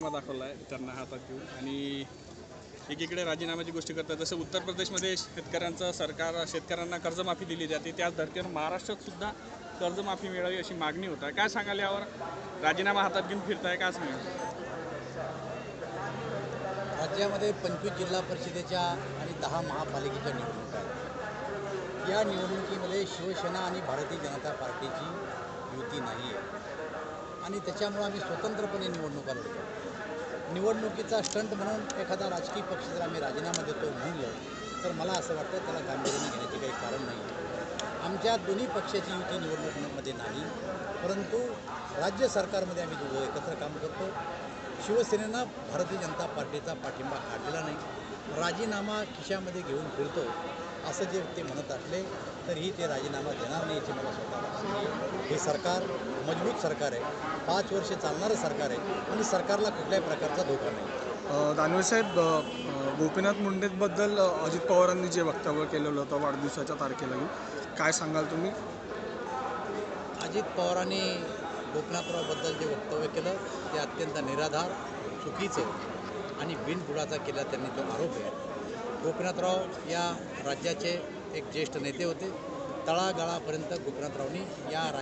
राजीनामा दाखवला आहे त्यांना हातात घेऊन. आणि एकीकडे राजीनाम्याची गोष्टी करतात. जसं उत्तर प्रदेशमध्ये शेतकऱ्यांचं सरकार शेतकऱ्यांना कर्जमाफी दिली जाते त्याच धर्तीवर महाराष्ट्रात सुद्धा कर्जमाफी मिळावी अशी मागणी होत आहे. काय सांगाल यावर? राजीनामा हातात घेऊन फिरताय काय सांगाल? राज्यामध्ये पंचवीस जिल्हा परिषदेच्या आणि दहा महापालिकेच्या निवडणुका आहेत. या निवडणुकीमध्ये शिवसेना आणि भारतीय जनता पार्टीची युती नाही आहे आणि त्याच्यामुळं आम्ही स्वतंत्रपणे निवडणुका लढतो. निवडणुकीचा स्टंट म्हणून एखादा राजकीय पक्ष जर आम्ही राजीनामा देतो म्हणलं तर मला असं वाटतं त्याला गांभीर्याने घेण्याचे काही कारण नाही. आमच्या दोन्ही पक्षाची युती निवडणुकीमध्ये नाही परंतु राज्य सरकारमध्ये आम्ही दोघं एकत्र काम करतो. शिवसेनेनं भारतीय जनता पार्टीचा पाठिंबा काढलेला नाही. राजीनामा खिशामध्ये घेऊन फिरतो असं जे ते म्हणत असले तरीही ते राजीनामा देणार नाही याची मला स्वतः. हे सरकार मजबूत सरकार आहे. पाच वर्ष चालणारं सरकार आहे आणि सरकारला कुठल्याही प्रकारचा धोका नाही. अ, दानवे साहेब अ, अ, गोपीनाथ मुंडेबद्दल अजित पवारांनी जे वक्तव्य केलेलं होतं वाढदिवसाच्या तारखेला काय सांगाल तुम्ही? अजित पवारांनी गोपीनाथरावबद्दल जे वक्तव्य केलं ते अत्यंत निराधार चुकीचं आणि बिनबुडाचा केला त्यांनी तो आरोप आहे. गोपीनाथराव या राज्याचे एक ज्येष्ठ नेते होते. तळागाळापर्यंत गोपीनाथरावनी या